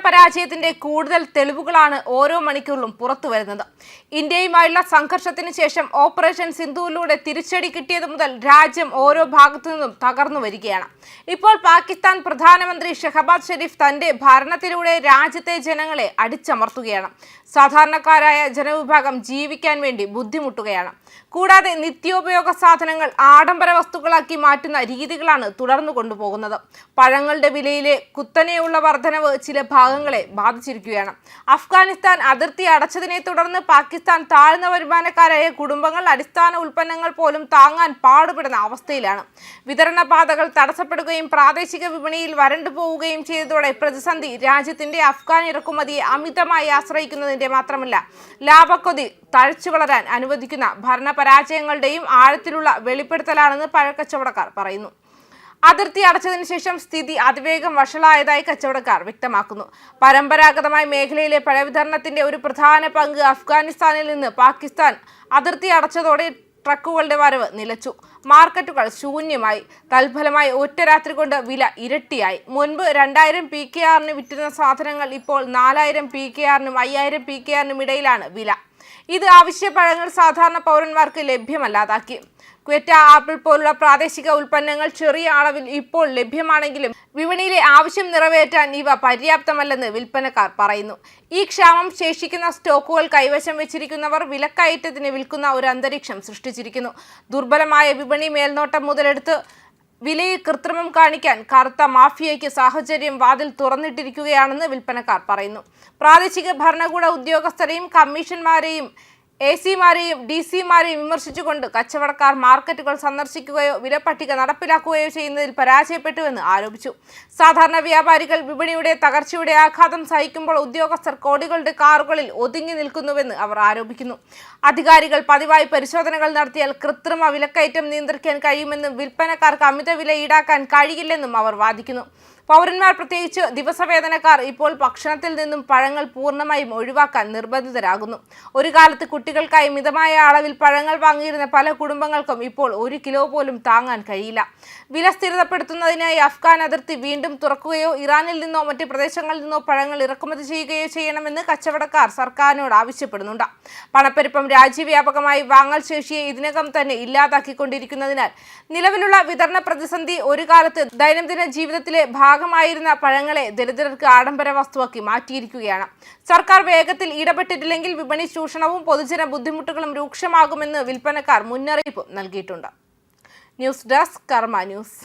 para പരാജയത്തിന്റെ കൂടുതൽ തെളിവുകളാണ് ഓരോ മണിക്കൂറിലും പുറത്തു വരുന്നത്. ഇന്ത്യയുമായുള്ള സംഘർഷത്തിന് ശേഷം ഓപ്പറേഷൻ സിന്ധുവിലൂടെ തിരിച്ചടി കിട്ടിയത് മുതൽ രാജ്യം ഓരോ ഭാഗത്തു നിന്നും തകർന്നു വരികയാണ്. ഇപ്പോൾ പാകിസ്ഥാൻ പ്രധാനമന്ത്രി ഷെഹബാദ് ഷെരീഫ് തന്റെ ഭരണത്തിലൂടെ രാജ്യത്തെ ജനങ്ങളെ അടിച്ചമർത്തുകയാണ്. സാധാരണക്കാരായ ജനവിഭാഗം ജീവിക്കാൻ വേണ്ടി ബുദ്ധിമുട്ടുകയാണ്. കൂടാതെ നിത്യോപയോഗ സാധനങ്ങൾ ആഡംബര വസ്തുക്കളാക്കി മാറ്റുന്ന രീതികളാണ് തുടർന്നു കൊണ്ടുപോകുന്നത്. പഴങ്ങളുടെ വിലയിലെ കുത്തനെയുള്ള വർധനവ് ചില ഭാഗങ്ങളെ ബാധിച്ചിരിക്കുകയാണ്. അഫ്ഗാനിസ്ഥാൻ അതിർത്തി അടച്ചതിനെ തുടർന്ന് പാകിസ്ഥാൻ താഴ്ന്ന വരുമാനക്കാരായ കുടുംബങ്ങൾ അടിസ്ഥാന ഉൽപ്പന്നങ്ങൾ പോലും താങ്ങാൻ പാടുപെടുന്ന അവസ്ഥയിലാണ്. വിതരണ പാതകൾ തടസ്സപ്പെടുകയും പ്രാദേശിക വിപണിയിൽ വരണ്ടു പോവുകയും ചെയ്തതോടെ പ്രതിസന്ധി രാജ്യത്തിന്റെ അഫ്ഗാൻ ഇറക്കുമതിയെ അമിതമായി ആശ്രയിക്കുന്നതിന്റെ മാത്രമല്ല ലാഭക്കൊതി തഴച്ചു വളരാൻ അനുവദിക്കുന്ന ഭരണപരാജയങ്ങളുടെയും ആഴത്തിലുള്ള വെളിപ്പെടുത്തലാണെന്ന് പഴക്കച്ചവടക്കാർ പറയുന്നു. അതിർത്തി അടച്ചതിനു ശേഷം സ്ഥിതി അതിവേഗം വഷളായതായി കച്ചവടക്കാർ വ്യക്തമാക്കുന്നു. പരമ്പരാഗതമായി മേഖലയിലെ പഴവിതരണത്തിന്റെ ഒരു പ്രധാന പങ്ക് അഫ്ഗാനിസ്ഥാനിൽ നിന്ന് പാകിസ്ഥാൻ അതിർത്തി അടച്ചതോടെ ട്രക്കുകളുടെ വരവ് നിലച്ചു. മാർക്കറ്റുകൾ ശൂന്യമായി. തൽഫലമായി ഒറ്റ രാത്രി കൊണ്ട് വില ഇരട്ടിയായി. മുൻപ് രണ്ടായിരം പി കെ ആറിന് വിറ്റിരുന്ന സാധനങ്ങൾ ഇപ്പോൾ നാലായിരം പി കെ ആറിനും അയ്യായിരം പി കെ ആറിനും ഇടയിലാണ് വില. ഇത് ആവശ്യ പഴങ്ങൾ സാധാരണ പൗരന്മാർക്ക് ലഭ്യമല്ലാതാക്കി. ക്വറ്റ ആപ്പിൾ പോലുള്ള പ്രാദേശിക ഉൽപ്പന്നങ്ങൾ ചെറിയ അളവിൽ ഇപ്പോൾ ലഭ്യമാണെങ്കിലും വിപണിയിലെ ആവശ്യം നിറവേറ്റാൻ ഇവ പര്യാപ്തമല്ലെന്ന് വിൽപ്പനക്കാർ പറയുന്നു. ഈ ക്ഷാമം ശേഷിക്കുന്ന സ്റ്റോക്കുകൾ കൈവശം വെച്ചിരിക്കുന്നവർ വിലക്കയറ്റത്തിന് വിൽക്കുന്ന ഒരു അന്തരീക്ഷം സൃഷ്ടിച്ചിരിക്കുന്നു. ദുർബലമായ വിപണി മേൽനോട്ടം മുതലെടുത്ത് വിലയിൽ കൃത്രിമം കാണിക്കാൻ കറുത്ത മാഫിയയ്ക്ക് സാഹചര്യം വാതിൽ തുറന്നിട്ടിരിക്കുകയാണെന്ന് വിൽപ്പനക്കാർ പറയുന്നു. പ്രാദേശിക ഭരണകൂട ഉദ്യോഗസ്ഥരെയും കമ്മീഷന്മാരെയും എ സിമാരെയും ഡി സിമാരെയും വിമർശിച്ചുകൊണ്ട് കച്ചവടക്കാർ മാർക്കറ്റുകൾ സന്ദർശിക്കുകയോ വിലപ്പട്ടിക നടപ്പിലാക്കുകയോ ചെയ്യുന്നതിൽ പരാജയപ്പെട്ടുവെന്ന് ആരോപിച്ചു. സാധാരണ വ്യാപാരികൾ വിപണിയുടെ തകർച്ചയുടെ ആഘാതം സഹിക്കുമ്പോൾ ഉദ്യോഗസ്ഥർ കോടികളുടെ കാറുകളിൽ ഒതുങ്ങി നിൽക്കുന്നുവെന്ന് അവർ ആരോപിക്കുന്നു. അധികാരികൾ പതിവായി പരിശോധനകൾ നടത്തിയാൽ കൃത്രിമ വിലക്കയറ്റം നിയന്ത്രിക്കാൻ കഴിയുമെന്നും വിൽപ്പനക്കാർക്ക് അമിത വില ഈടാക്കാൻ കഴിയില്ലെന്നും അവർ വാദിക്കുന്നു. പൗരന്മാർ പ്രത്യേകിച്ച് ദിവസവേതനക്കാർ ഇപ്പോൾ ഭക്ഷണത്തിൽ നിന്നും പഴങ്ങൾ പൂർണമായും ഒഴിവാക്കാൻ നിർബന്ധിതരാകുന്നു. ഒരു കാലത്ത് കുട്ടികൾക്കായി മിതമായ അളവിൽ പഴങ്ങൾ വാങ്ങിയിരുന്ന പല കുടുംബങ്ങൾക്കും ഇപ്പോൾ ഒരു കിലോ പോലും താങ്ങാൻ കഴിയില്ല. വില സ്ഥിരതപ്പെടുത്തുന്നതിനായി അഫ്ഗാൻ അതിർത്തി വീണ്ടും തുറക്കുകയോ ഇറാനിൽ നിന്നോ മറ്റ് പ്രദേശങ്ങളിൽ നിന്നോ പഴങ്ങൾ ഇറക്കുമതി ചെയ്യുകയോ ചെയ്യണമെന്ന് കച്ചവടക്കാർ സർക്കാരിനോട് ആവശ്യപ്പെടുന്നുണ്ട്. പണപ്പെരുപ്പം രാജ്യവ്യാപകമായി വാങ്ങൽ ശേഷിയെ ഇതിനകം തന്നെ ഇല്ലാതാക്കിക്കൊണ്ടിരിക്കുന്നതിനാൽ നിലവിലുള്ള വിതരണ പ്രതിസന്ധി ഒരു കാലത്ത് ദൈനംദിന ജീവിതത്തിലെ ഭാഗമായിരുന്ന പഴങ്ങളെ ദരിദ്രർക്ക് ആഡംബര വസ്തുവാക്കി മാറ്റിയിരിക്കുകയാണ്. സർക്കാർ വേഗത്തിൽ ഇടപെട്ടിട്ടില്ലെങ്കിൽ വിപണി ചൂഷണവും പൊതുജന ബുദ്ധിമുട്ടുകളും രൂക്ഷമാകുമെന്ന് വിൽപ്പനക്കാർ മുന്നറിയിപ്പ് നൽകിയിട്ടുണ്ട്. News desk Karma news.